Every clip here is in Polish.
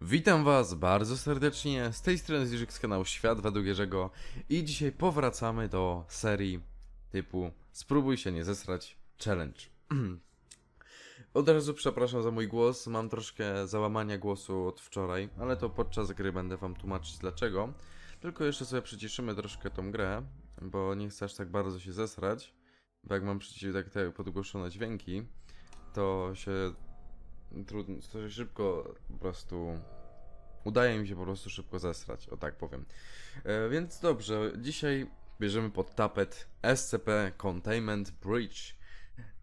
Witam was bardzo serdecznie, z tej strony Zirzyk z kanału Świat według Jerzego i dzisiaj powracamy do serii typu Spróbuj się nie zesrać challenge. Od razu przepraszam za mój głos, mam troszkę załamania głosu od wczoraj, ale to podczas gry będę wam tłumaczyć dlaczego. Tylko jeszcze sobie przyciszymy troszkę tą grę, bo nie chcę aż tak bardzo się zesrać, bo jak mam przycisk tak te podgłoszone dźwięki, to się trudno, to się szybko po prostu udaje mi się po prostu szybko zesrać, o tak powiem. E, więc dobrze, dzisiaj bierzemy pod tapet SCP Containment Bridge.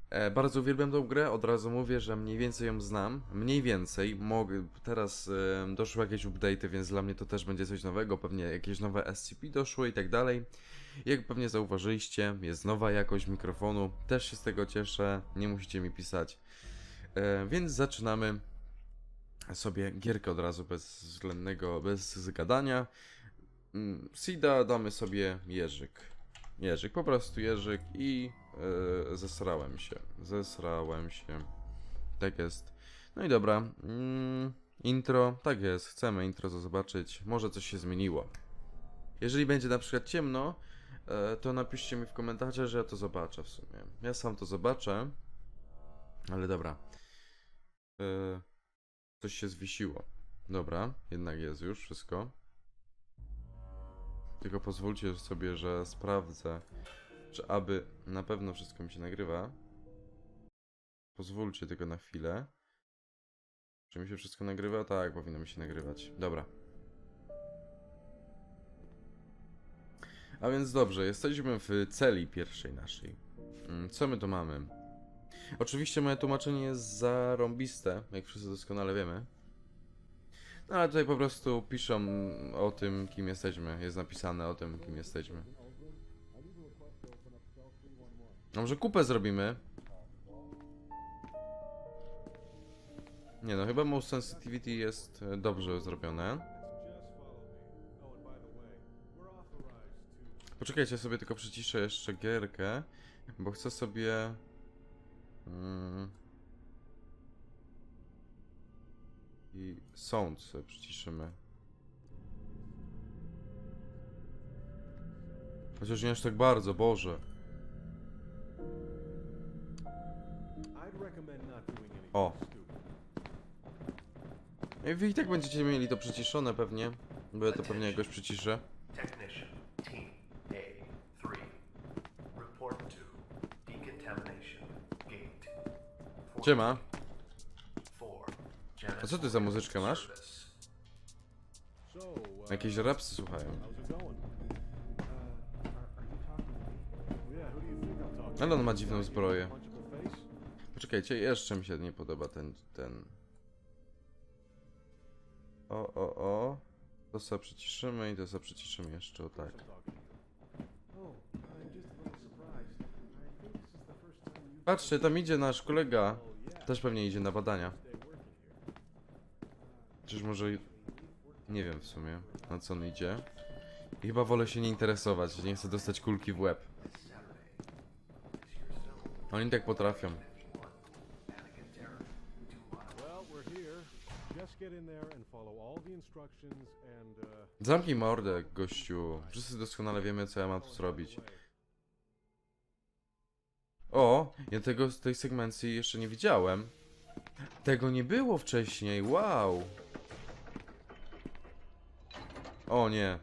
E, bardzo uwielbiam tą grę, od razu mówię, że mniej więcej ją znam. Mniej więcej, mogę, teraz e, doszły jakieś update'y, więc dla mnie to też będzie coś nowego, pewnie jakieś nowe SCP doszły i tak dalej. Jak pewnie zauważyliście, jest nowa jakość mikrofonu, też się z tego cieszę, nie musicie mi pisać. E, więc zaczynamy sobie gierkę od razu bez względnego, bez zgadania. Mm, Sida damy sobie Jerzyk. Jerzyk, po prostu Jerzyk i e, zesrałem się. Zesrałem się. Tak jest. No i dobra. Mm, intro, tak jest. Chcemy intro zobaczyć. Może coś się zmieniło. Jeżeli będzie na przykład ciemno, to napiszcie mi w komentarze, że ja to zobaczę w sumie. Ja sam to zobaczę. Ale dobra. E, Coś się zwiesiło. Dobra, jednak jest już wszystko. Tylko pozwólcie sobie, że sprawdzę, czy aby na pewno wszystko mi się nagrywa. Pozwólcie tylko na chwilę. Czy mi się wszystko nagrywa? Tak, powinno mi się nagrywać. Dobra. A więc dobrze, jesteśmy w celi pierwszej naszej. Mm, Co my tu mamy? Oczywiście moje tłumaczenie jest zarąbiste, jak wszyscy doskonale wiemy. No ale tutaj po prostu piszą o tym, kim jesteśmy. Jest napisane o tym, kim jesteśmy. A może kupę zrobimy? Nie no, chyba most sensitivity jest dobrze zrobione. Poczekajcie, sobie tylko przyciszę jeszcze gierkę, bo chcę sobie... Mm. I sound sobie przyciszymy. Chociaż nie aż tak bardzo, Boże. O. I wy i tak będziecie mieli to przyciszone pewnie, bo ja to pewnie jakoś przyciszę. Siema. 4. A co ty za muzyczkę masz? Jakieś rapsy słuchają. Ale on ma dziwną zbroję. Poczekajcie, jeszcze mi się nie podoba ten, ten... O, o, o. To sobie przyciszymy i to sobie przyciszymy jeszcze, o tak. Patrzcie, tam idzie nasz kolega. Też pewnie idzie na badania. Czyż może... Nie wiem w sumie, na co on idzie. I chyba wolę się nie interesować, nie chcę dostać kulki w łeb. Oni tak potrafią. Uh... Zamknij mordę, gościu. Wszyscy doskonale wiemy, co ja mam tu zrobić. O, ja tego z tej segmencji jeszcze nie widziałem. Tego nie było wcześniej, wow. O nie.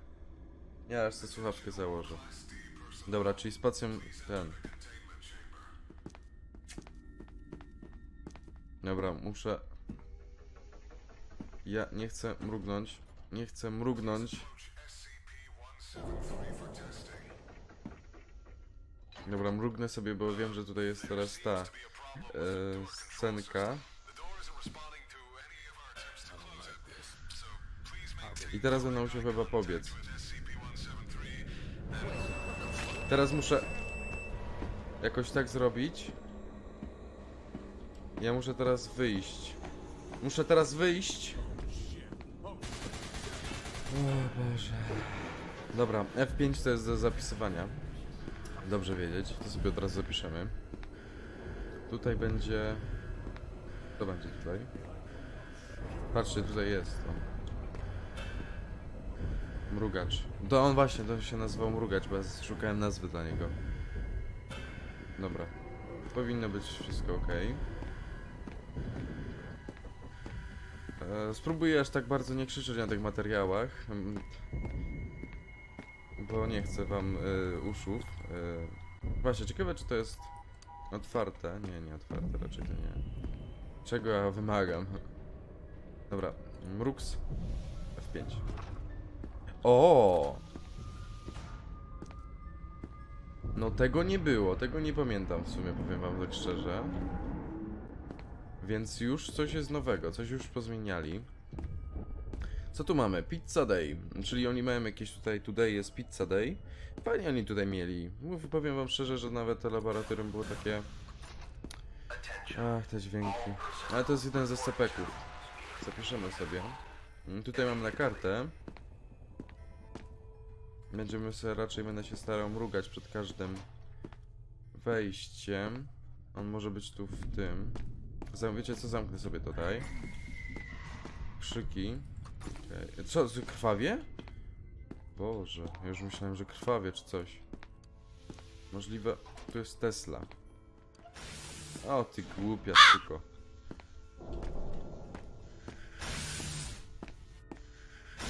Ja już tę słuchawkę założę. Dobra, czyli spacją ten. Dobra, muszę... Ja nie chcę mrugnąć. Nie chcę mrugnąć. Dobra, mrugnę sobie, bo wiem, że tutaj jest teraz ta e, scenka. I teraz będę musiał chyba pobiec. Teraz muszę jakoś tak zrobić. Ja muszę teraz wyjść. Muszę teraz wyjść. O Boże. Dobra, F5 to jest do zapisywania. Dobrze wiedzieć, to sobie od razu zapiszemy. Tutaj będzie... To będzie tutaj. Patrzcie, tutaj jest on. Mrugacz. To on właśnie, to się nazywał mrugacz, bo ja szukałem nazwy dla niego. Dobra. Powinno być wszystko ok. E, spróbuję aż tak bardzo nie krzyczeć na tych materiałach. Bo nie chcę wam e, uszów. E, właśnie, ciekawe czy to jest otwarte. Nie, nie otwarte, raczej to nie. Czego ja wymagam? Dobra, Mrux F5. O! No tego nie było, tego nie pamiętam w sumie, powiem wam tak szczerze. Więc już coś jest nowego, coś już pozmieniali. Co tu mamy? Pizza Day, czyli oni mają jakieś tutaj, today jest Pizza Day. Fajnie oni tutaj mieli. Mów, powiem wam szczerze, że nawet to laboratorium było takie... Ach, te dźwięki. Ale to jest jeden ze stepeków. Zapiszemy sobie. Mm, Tutaj mam na kartę. Będziemy sobie raczej będę się starał mrugać przed każdym wejściem. On może być tu w tym. Wiecie co? Zamknę sobie tutaj. Krzyki. Okej. Co? Krwawie? Boże, ja już myślałem, że krwawie czy coś. Możliwe. Tu jest Tesla. O ty głupia tylko.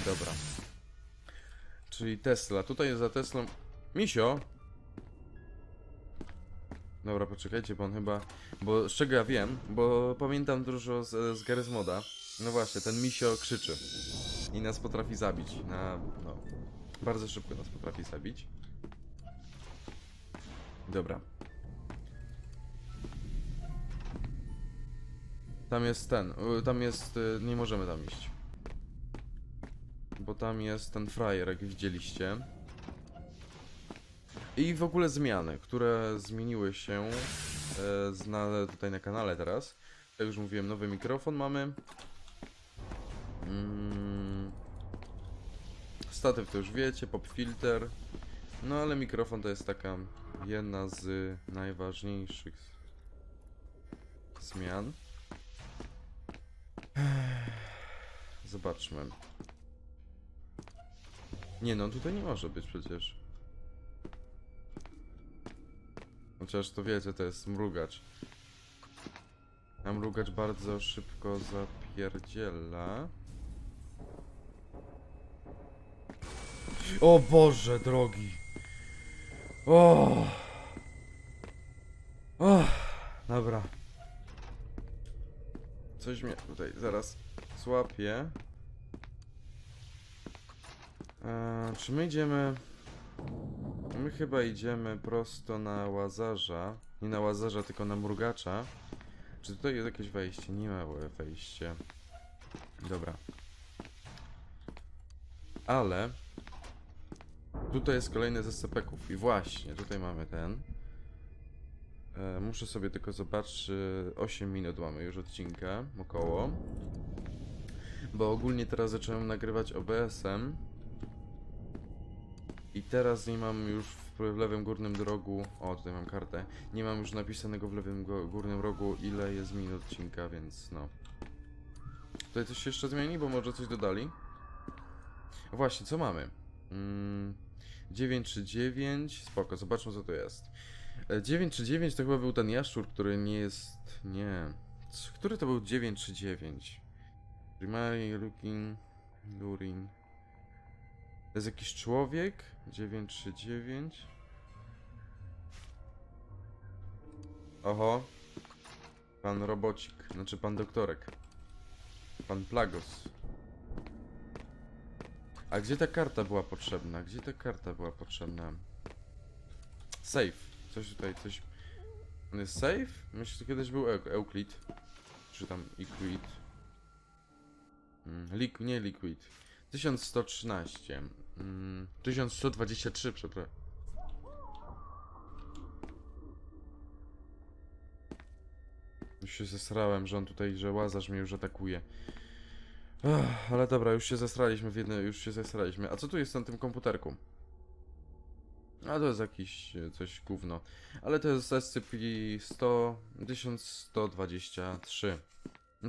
Dobra. Czyli Tesla. Tutaj jest za Teslą. Misio! Dobra, poczekajcie, bo on chyba. Bo z czego ja wiem? Bo pamiętam dużo z, z Garry's Moda. No właśnie, ten misio krzyczy. I nas potrafi zabić. Na. No. Bardzo szybko nas potrafi zabić. Dobra. Tam jest ten. y, Tam jest. y, Nie możemy tam iść. Bo tam jest ten frajer, jak widzieliście. I w ogóle zmiany, które zmieniły się e, tutaj na kanale teraz. Jak już mówiłem, nowy mikrofon mamy. Mm, statyw to już wiecie, pop filter. No ale mikrofon to jest taka jedna z najważniejszych zmian. Zobaczmy. Nie no, tutaj nie może być przecież. Chociaż to wiecie, to jest mrugacz. A mrugacz bardzo szybko zapierdziela. O Boże drogi! O! O! Dobra. Coś mnie tutaj zaraz złapie. Eee, czy my idziemy... My chyba idziemy prosto na łazarza. Nie na łazarza, tylko na mrugacza. Czy tutaj jest jakieś wejście? Nie ma wejście. Dobra. Ale... Tutaj jest kolejny ze sepeków. I właśnie, tutaj mamy ten. E, muszę sobie tylko zobaczyć. e, 8 minut mamy już odcinka, około. Bo ogólnie teraz zacząłem nagrywać OBS-em. I teraz nie mam już w, lewym górnym rogu. O, tutaj mam kartę. Nie mam już napisanego w lewym górnym rogu, ile jest minut odcinka, więc no. Tutaj coś się jeszcze zmieni, bo może coś dodali. Właśnie, co mamy? Mm, 939. Spoko, zobaczmy co to jest. E, 939 to chyba był ten jaszczur, który nie jest. Nie. Który to był 939? Primary looking. Lurin. To jest jakiś człowiek? 939. Oho. Pan robocik, znaczy pan doktorek. Pan Plagos. A gdzie ta karta była potrzebna? Gdzie ta karta była potrzebna? Safe. Coś tutaj, coś... On jest safe? Myślę, że kiedyś był Eu- Euclid. Czy tam Equid. Mm, Liqu nie Liquid. 1113. Mm, 1123, przepraszam. Już się zesrałem, że on tutaj, że łazarz mnie już atakuje. Ech, ale dobra, już się zesraliśmy w jedno, już się zesraliśmy. A co tu jest na tym komputerku? A to jest jakiś e, coś gówno. Ale to jest SCP-100 1123.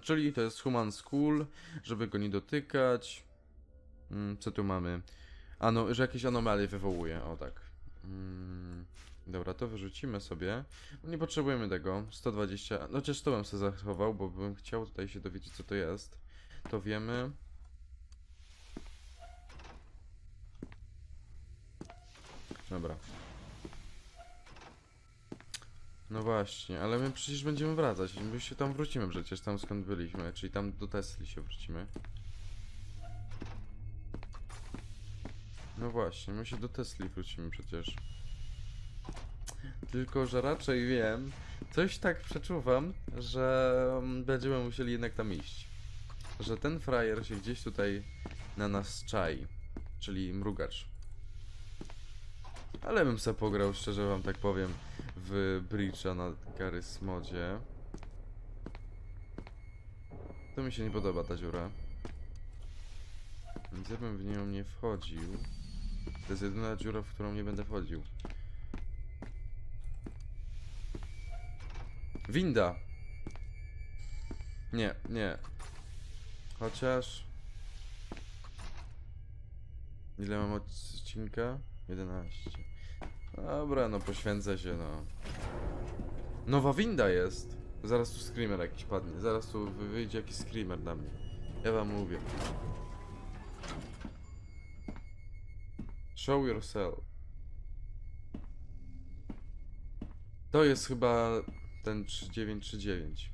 Czyli to jest Human School, żeby go nie dotykać. Mm, co tu mamy? Ano, że jakieś anomalie wywołuje, o tak. Mm, dobra, to wyrzucimy sobie. Nie potrzebujemy tego. 120. No chociaż to bym sobie zachował, bo bym chciał tutaj się dowiedzieć, co to jest. To wiemy. Dobra. No właśnie, ale my przecież będziemy wracać. My się tam wrócimy przecież, tam skąd byliśmy, czyli tam do Tesli się wrócimy. No właśnie, my się do Tesli wrócimy przecież. Tylko, że raczej wiem, coś tak przeczuwam, że mm, będziemy musieli jednak tam iść. Że ten frajer się gdzieś tutaj na nas czai, czyli mrugacz. Ale bym se pograł, szczerze wam tak powiem, w Breacha na Garys modzie. To mi się nie podoba ta dziura. Więc ja bym w nią nie wchodził. To jest jedyna dziura, w którą nie będę wchodził. Winda! Nie, nie. Chociaż... Ile mam odcinka? 11. Dobra, no poświęcę się, no. Nowa winda jest! Zaraz tu screamer jakiś padnie, zaraz tu wy- wyjdzie jakiś screamer na mnie. Ja wam mówię. Show yourself. To jest chyba ten 3939.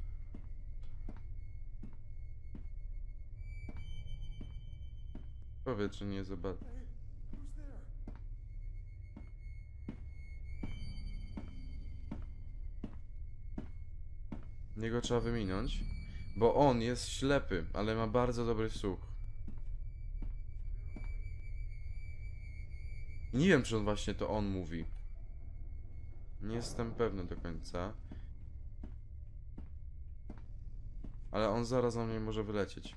Powiedz, czy nie zobacz. Niego trzeba wyminąć, bo on jest ślepy, ale ma bardzo dobry słuch. Nie wiem, czy on właśnie to on mówi. Nie jestem pewny do końca. Ale on zaraz na mnie może wylecieć.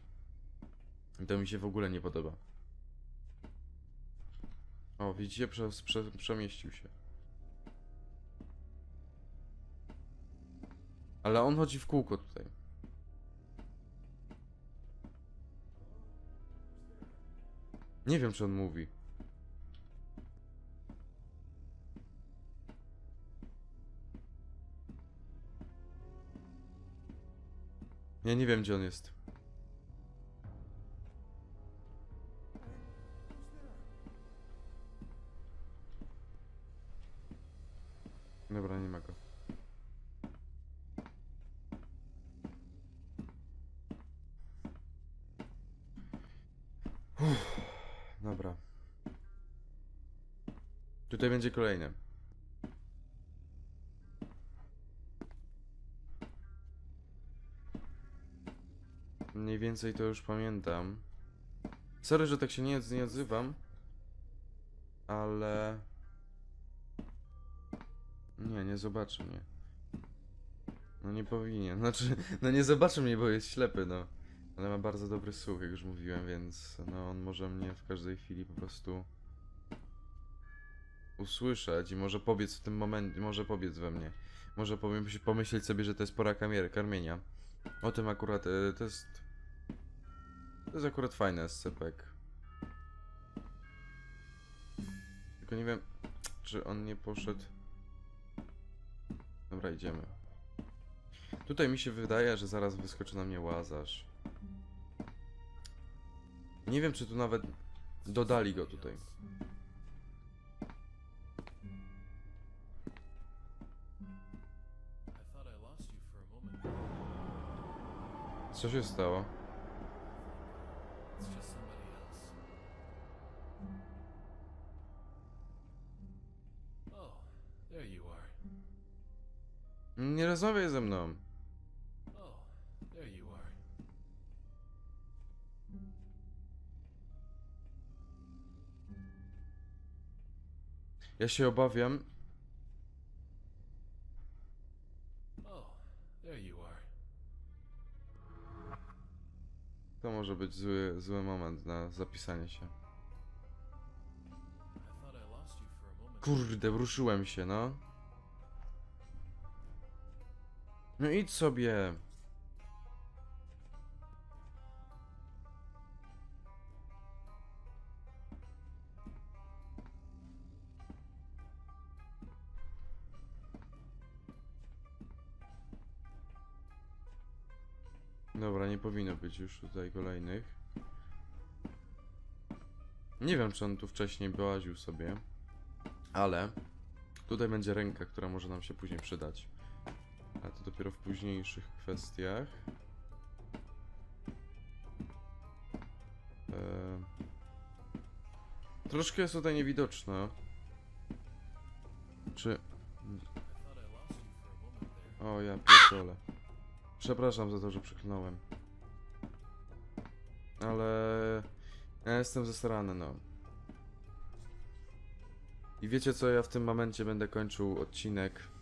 I to mi się w ogóle nie podoba. O, widzicie? Prze prze przemieścił się. Ale on chodzi w kółko tutaj. Nie wiem, czy on mówi. Ja nie wiem, gdzie on jest. Dobra, nie ma go. Uff, dobra. Tutaj będzie kolejne. Mniej więcej to już pamiętam. Sorry, że tak się nie, nie odzywam. Ale... Nie, nie zobaczy mnie. No nie powinien. Znaczy, no nie zobaczy mnie, bo jest ślepy, no. Ale ma bardzo dobry słuch, jak już mówiłem, więc no on może mnie w każdej chwili po prostu usłyszeć i może pobiec w tym momencie, może pobiec we mnie. Może powiem, pomyśleć sobie, że to jest pora karmienia. O tym akurat e, to jest. To jest akurat fajne SCP. Tylko nie wiem, czy on nie poszedł. Dobra, idziemy. Tutaj mi się wydaje, że zaraz wyskoczy na mnie łazarz. Nie wiem, czy tu nawet dodali go tutaj. Co się stało? Nie rozmawiaj ze mną. Ja się obawiam. To może być zły, zły moment na zapisanie się. Kurde, ruszyłem się, no. No idź sobie. Dobra, nie powinno być już tutaj kolejnych. Nie wiem, czy on tu wcześniej wyłaził sobie, ale tutaj będzie ręka, która może nam się później przydać. Dopiero w późniejszych kwestiach. Eee... Troszkę jest tutaj niewidoczna. Czy... O, ja pierdolę. Przepraszam za to, że przeklinąłem. Ale... Ja jestem zesrany, no. I wiecie co, ja w tym momencie będę kończył odcinek.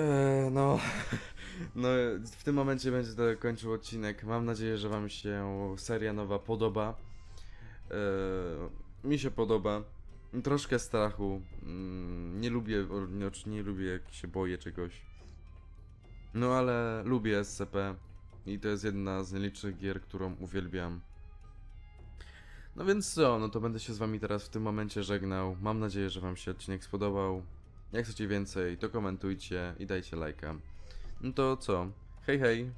Eee, no... No, w tym momencie będę kończył odcinek. Mam nadzieję, że wam się seria nowa podoba. Eee, mi się podoba. Troszkę strachu. Mm, Nie lubię, nie, nie lubię jak się boję czegoś. No ale lubię SCP i to jest jedna z nielicznych gier, którą uwielbiam. No więc co, no to będę się z wami teraz w tym momencie żegnał. Mam nadzieję, że wam się odcinek spodobał. Jak chcecie więcej, to komentujcie i dajcie lajka. No to co? Hej hej!